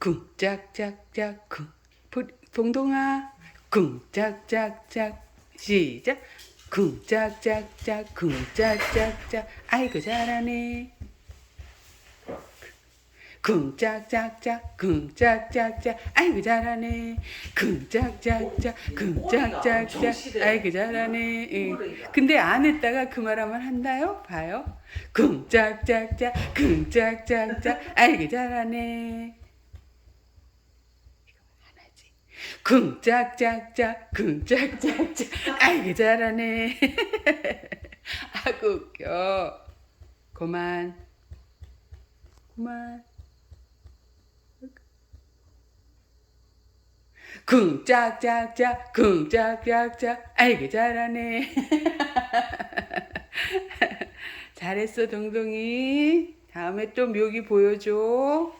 쿵짝짝짝 쿵 부- 봉동아 쿵짝짝짝 시작 쿵짝짝짝 쿵짝짝짝 아이고 잘하네 쿵짝짝짝 쿵짝짝짝 아이고 잘하네 쿵짝짝짝 쿵짝짝짝 아이고 잘하네 응. 근데 안 했다가 그 말하면 한다요 봐요 쿵짝짝짝 쿵짝짝짝 아이고 잘하네 쿵짝짝짝 쿵짝짝짝. 아이고 잘하네. 아구 웃겨. 그만. 그만. 쿵짝짝짝 쿵짝짝짝. 아이고 잘하네. 잘했어 동동이. 다음에 또 묘기 보여줘